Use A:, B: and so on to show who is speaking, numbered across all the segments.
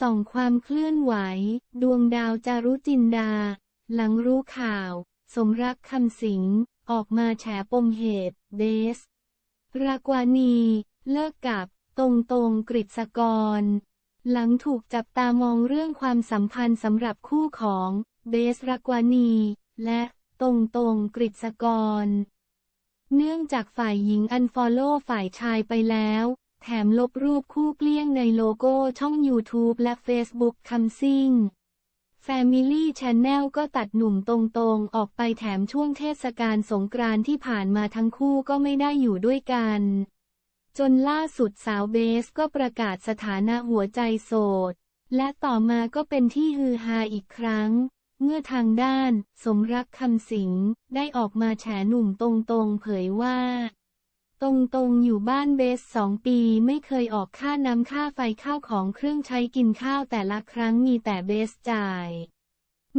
A: ส่องความเคลื่อนไหว ดวงดาวจารุจินดา หลังรู้ข่าว สมรักคำสิง ออกมาแฉปมเหตุเบสรากวานี เลิกกับ ตรงตรงกฤษกร หลังถูกจับตามองเรื่องความสัมพันธ์สำหรับคู่ของเบสรากวานี และตรงตรงกฤษกร เนื่องจากฝ่ายหญิงอันฟอลโล่ฝ่ายชายไปแล้ว แถมลบรูปคู่เกลี้ยงในโลโก้ช่อง YouTube และ Facebook คำซิ่ง Family Channel ก็ตัดหนุ่มตรงๆ ออกไปแถมช่วงเทศกาลสงกรานต์ที่ผ่านมาทั้งคู่ก็ไม่ได้อยู่ด้วยกัน จนล่าสุดสาวเบสก็ประกาศสถานะหัวใจโสด และต่อมาก็เป็นที่ฮือฮาอีกครั้ง เมื่อทางด้าน สมรักคำสิง ได้ออกมาแฉหนุ่มตรงๆ เผยว่า ตรงๆอยู่บ้านเบสสองปีไม่เคยออกค่าน้ำค่าไฟข้าวของเครื่องใช้กินข้าวแต่ละครั้งมีแต่เบสจ่าย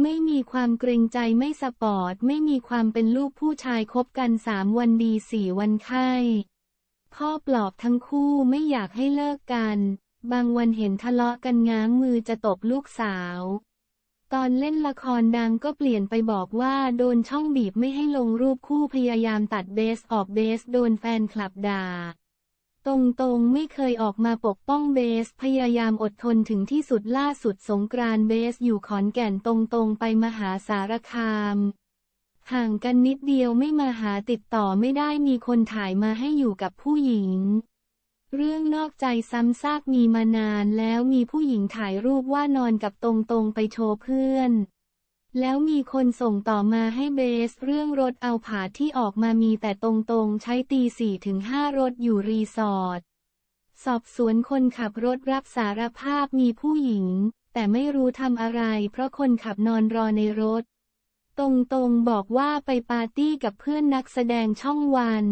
A: ไม่มีความเกรงใจไม่สปอร์ต ไม่มีความเป็นลูกผู้ชายคบกันสามวันดีสี่วันไข้พ่อปลอบทั้งคู่ไม่อยากให้เลิกกัน บางวันเห็นทะเลาะกันง้างมือจะตบลูกสาว ตอนเล่นละครดังก็เปลี่ยนไปบอกว่าโดนช่องบีบไม่ให้ลงรูปคู่พยายามตัดเบสออกเบสโดนแฟนคลับด่า ตรงๆไม่เคยออกมาปกป้องเบสพยายามอดทนถึงที่สุดล่าสุดสงกรานเบสอยู่ขอนแก่นตรงๆไปมหาสารคาม ห่างกันนิดเดียวไม่มาหาติดต่อไม่ได้มีคนถ่ายมาให้อยู่กับผู้หญิง เรื่องนอกใจซ้ำซากมีมานานแล้วมีผู้หญิงถ่ายรูปว่านอนกับตรงๆไปโชว์เพื่อน แล้วมีคนส่งต่อมาให้เบสเรื่องรถเอาผาที่ออกมามีแต่ตรงๆ ใช้ตีสี่ถึงห้ารถอยู่รีสอร์ทสอบสวนคนขับรถรับสารภาพมีผู้หญิง แต่ไม่รู้ทำอะไร เพราะคนขับนอนรอในรถ ตรงๆบอกว่าไปปาร์ตี้กับเพื่อนนักแสดงช่องวัน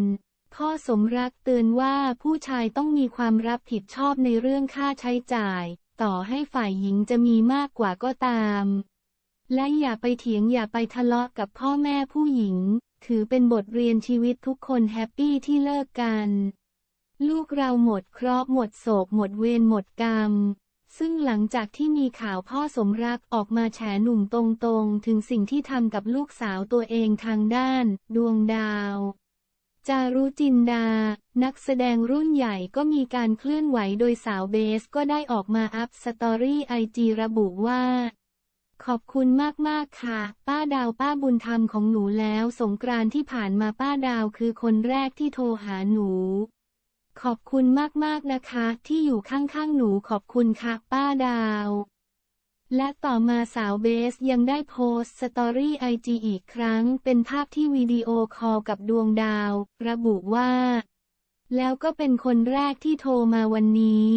A: พ่อสมรักเตือนว่าผู้ชายต้องมีความรับผิดชอบในเรื่องค่าใช้จ่าย ต่อให้ฝ่ายหญิงจะมีมากกว่าก็ตาม และอย่าไปเถียงอย่าไปทะเลาะกับพ่อแม่ผู้หญิง ถือเป็นบทเรียนชีวิตทุกคนแฮปปี้ที่เลิกกัน ลูกเราหมดเคราะห์หมดโศกหมดเวรหมดกรรม ซึ่งหลังจากที่มีข่าวพ่อสมรักออกมาแฉหนุ่มตรงๆ ถึงสิ่งที่ทำกับลูกสาวตัวเองทางด้าน ดวงดาว จารุจินดา นักแสดงรุ่นใหญ่ก็มีการเคลื่อนไหวโดยสาวเบสก็ได้ออกมาอัพสตอรี่ไอจีระบุว่า ขอบคุณมากๆค่ะ ป้าดาวป้าบุญธรรมของหนูแล้วสงกรานต์ที่ผ่านมาป้าดาวคือคนแรกที่โทรหาหนู ขอบคุณมากๆนะคะ ที่อยู่ข้างๆหนูขอบคุณค่ะป้าดาว และต่อมาสาวเบสยังได้โพสต์สตอรี่ไอจีอีกครั้ง เป็นภาพที่วิดีโอคอลกับดวงดาว ระบุว่า แล้วก็เป็นคนแรกที่โทรมาวันนี้